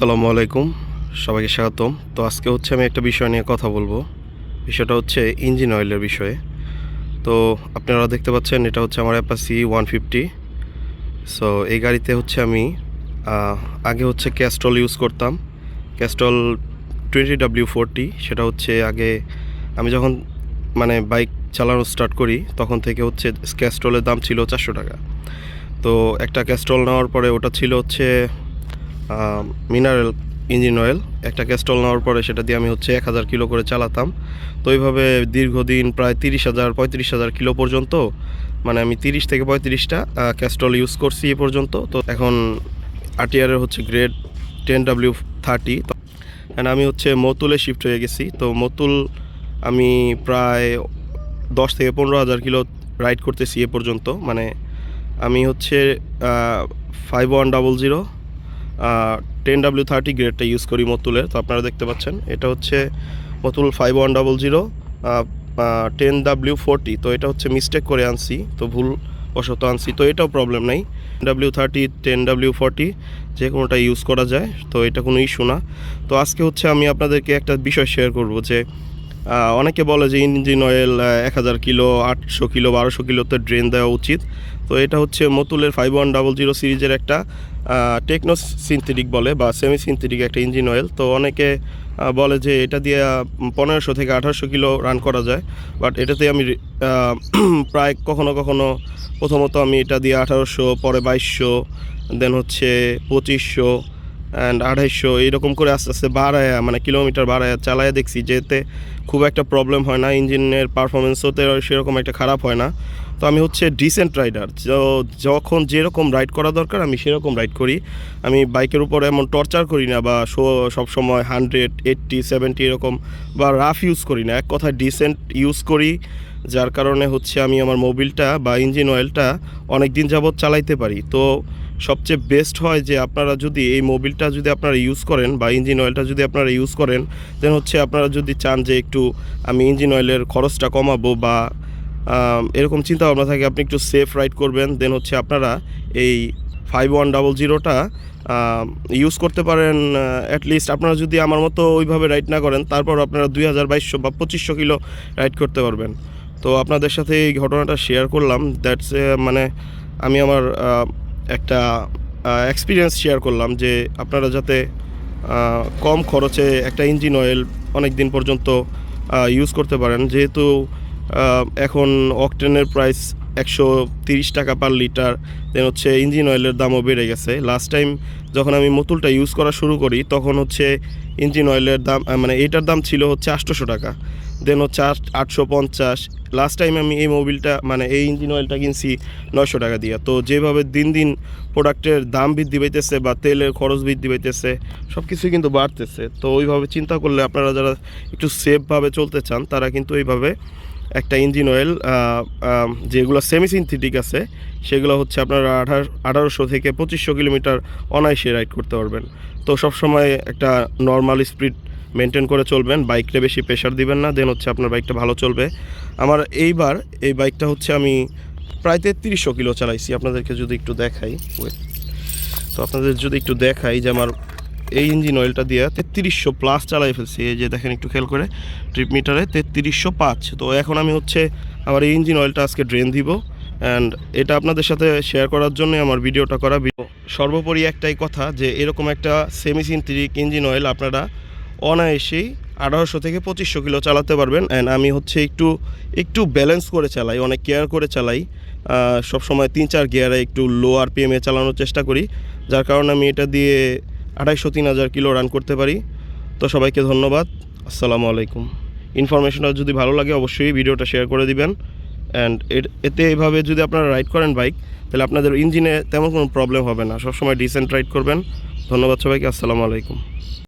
আসসালামু আলাইকুম, সবাইকে স্বাগতম। তো আজকে হচ্ছে আমি একটা বিষয় নিয়ে কথা বলব। বিষয়টা হচ্ছে ইঞ্জিন অয়েলের বিষয়ে। তো আপনারা দেখতে পাচ্ছেন এটা হচ্ছে আমার অ্যাপাসি ওয়ান ফিফটি সো এই গাড়িতে হচ্ছে আমি আগে হচ্ছে ক্যাস্ট্রল ইউজ করতাম। ক্যাস্টল টোয়েন্টি ডাব্লিউ ফোরটি, সেটা হচ্ছে আগে আমি যখন মানে বাইক চালানো স্টার্ট করি, তখন থেকে হচ্ছে ক্যাস্ট্রলের দাম ছিল চারশো টাকা। তো একটা ক্যাস্ট্রল নেওয়ার পরে ওটা ছিল হচ্ছে মিনারেল ইঞ্জিন অয়েল একটা ক্যাস্টল নেওয়ার পরে সেটা দিয়ে আমি হচ্ছে এক হাজার কিলো করে চালাতাম। তো এইভাবে দীর্ঘদিন প্রায় তিরিশ হাজার, পঁয়ত্রিশ হাজার কিলো পর্যন্ত মানে আমি তিরিশ থেকে পঁয়ত্রিশটা ক্যাস্টল ইউজ করছি এ পর্যন্ত। তো এখন আরটিআরের হচ্ছে grade ten W thirty and আমি হচ্ছে মতুলে শিফট হয়ে গেছি। তো মতুল আমি প্রায় দশ থেকে পনেরো হাজার কিলো রাইড করতেছি এ পর্যন্ত। মানে আমি হচ্ছে five one double zero ten W thirty গ্রেডটা use করি মতুলের, তো আপনারা দেখতে পাচ্ছেন। এটা হচ্ছে Motul five one double zero ten W forty তো এটা হচ্ছে মিস্টেক করে আনছি, তো ভুল বশত আনছি, তো এটাও প্রবলেম নাই। W thirty ten W forty যে কোনোটা ইউজ করা যায়, তো এটা কোনো ইস্যু না। তো আজকে হচ্ছে আমি আপনাদেরকে একটা বিষয় শেয়ার করব যে অনেকে বলে যে ইঞ্জিন অয়েল এক হাজার কিলো, আটশো কিলো, বারোশো কিলোতে ড্রেন দেওয়া উচিত। তো এটা হচ্ছে মতুলের ফাইভ ওয়ান ডাবল জিরো সিরিজের একটা টেকনো সিনথেটিক বলে বা সেমি সিনথেটিক একটা ইঞ্জিন অয়েল। তো অনেকে বলে যে এটা দিয়ে পনেরোশো থেকে আঠারোশো কিলো রান করা যায় বাট এটাতে আমি প্রায় কখনো কখনো প্রথমত আমি এটা দিয়ে আঠারোশো, পরে বাইশশো দেন হচ্ছে পঁচিশশো অ্যান্ড আড়াইশো এইরকম করে আস্তে আস্তে বাড়ায় মানে কিলোমিটার বাড়ায় চালায় দেখছি, যেতে খুব একটা প্রবলেম হয় না, ইঞ্জিনের পারফরমেন্সও তো সেরকম একটা খারাপ হয় না। তো আমি হচ্ছে ডিসেন্ট রাইডার যখন যেরকম রাইড করা দরকার, আমি সেরকম রাইড করি। আমি বাইকের উপর এমন টর্চার করি না বা শো সবসময় হান্ড্রেড এইট্টি সেভেন্টি এরকম বা রাফ ইউজ করি না। এক কথায় ডিসেন্ট ইউজ করি, যার কারণে হচ্ছে আমি আমার মোবিলটা বা ইঞ্জিন অয়েলটা অনেক দিন যাবৎ চালাইতে পারি। তো সবচেয়ে বেস্ট হয় যে আপনারা যদি এই মোবিলটা যদি আপনারা ইউজ করেন বা ইঞ্জিন অয়েলটা যদি আপনারা ইউজ করেন দেন হচ্ছে আপনারা যদি চান যে একটু, আমি ইঞ্জিন অয়েলের খরচটা কমাবো বা এরকম চিন্তা ভাবনা থাকে, আপনি একটু সেফ রাইড করবেন দেন হচ্ছে আপনারা এই ফাইভ ওয়ান ডাবল জিরোটা ইউজ করতে পারেন অ্যাটলিস্ট আপনারা যদি আমার মতো ওইভাবে রাইড না করেন, তারপর আপনারা দুই হাজার বাইশশো বা পঁচিশশো কিলো রাইড করতে পারবেন। তো আপনাদের সাথে এই ঘটনাটা শেয়ার করলাম দ্যাটস মানে আমি আমার একটা এক্সপিরিয়েন্স শেয়ার করলাম যে আপনারা যাতে কম খরচে একটা ইঞ্জিন অয়েল অনেক দিন পর্যন্ত ইউজ করতে পারেন। যেহেতু এখন অকটেনের প্রাইস একশো তিরিশ টাকা পার লিটার দেন হচ্ছে ইঞ্জিন অয়েলের দামও বেড়ে গেছে। লাস্ট টাইম যখন আমি মতুলটা ইউজ করা শুরু করি, তখন হচ্ছে ইঞ্জিন অয়েলের দাম মানে এটার দাম ছিল হচ্ছে আটশোশো টাকা। দেন হচ্ছে আটশো পঞ্চাশ। লাস্ট টাইম আমি এই মোবিলটা মানে এই ইঞ্জিন অয়েলটা কিনছি নয়শো টাকা দিয়ে। তো যেভাবে দিন দিন প্রোডাক্টের দাম বৃদ্ধি পাইতেছে বা তেলের খরচ বৃদ্ধি পাইতেছে সব কিছুই কিন্তু বাড়তেছে। তো ওইভাবে চিন্তা করলে আপনারা যারা একটু সেফভাবে চলতে চান, তারা কিন্তু এইভাবে একটা ইঞ্জিন অয়েল যেগুলো সেমি সিনথেটিক আছে, সেগুলো হচ্ছে আপনারা আঠার, আঠারোশো থেকে পঁচিশশো কিলোমিটার অনায়াসে রাইড করতে পারবেন। তো সবসময় একটা নর্মাল স্পিড মেনটেন করে চলবেন বাইকটা বেশি প্রেশার দিবেন না দেন হচ্ছে আপনার বাইকটা ভালো চলবে। আমার এইবার এই বাইকটা হচ্ছে আমি প্রায় তেত্রিশশো কিলো চালাইছি, আপনাদেরকে যদি একটু দেখাই। তো আপনাদের যদি একটু দেখাই যে আমার এই ইঞ্জিন অয়েলটা দিয়ে তেত্রিশশো প্লাস চালাই ফেলছি, এই যে দেখেন একটু খেয়াল করে ট্রিপ মিটারে তেত্রিশশো পাঁচ। তো এখন আমি হচ্ছে আমার এই ইঞ্জিন অয়েলটা আজকে ড্রেন দিব অ্যান্ড এটা আপনাদের সাথে শেয়ার করার জন্য আমার ভিডিওটা করা। সর্বোপরি একটাই কথা যে এরকম একটা সেমি সিনথেটিক ইঞ্জিন অয়েল আপনারা অনায়াসেই আঠারোশো থেকে পঁচিশশো কিলো চালাতে পারবেন। অ্যান্ড আমি হচ্ছে একটু একটু ব্যালেন্স করে চালাই, অনেক কেয়ার করে চালাই। সব সময় তিন চার গিয়ারে একটু লো আর পিএমে চালানোর চেষ্টা করি। যার কারণে আমি এটা দিয়ে আড়াইশো, তিন হাজার কিলো রান করতে পারি। তো সবাইকে ধন্যবাদ। আসসালামু আলাইকুম। ইনফরমেশনটা যদি ভালো লাগে অবশ্যই ভিডিওটা শেয়ার করে দিবেন। অ্যান্ড এতে এভাবে যদি আপনারা রাইড করেন বাইক তাহলে আপনাদের ইঞ্জিনে তেমন কোনো প্রবলেম হবে না। সবসময় ডিসেন্ট রাইড করবেন। ধন্যবাদ সবাইকে। আসসালামু আলাইকুম।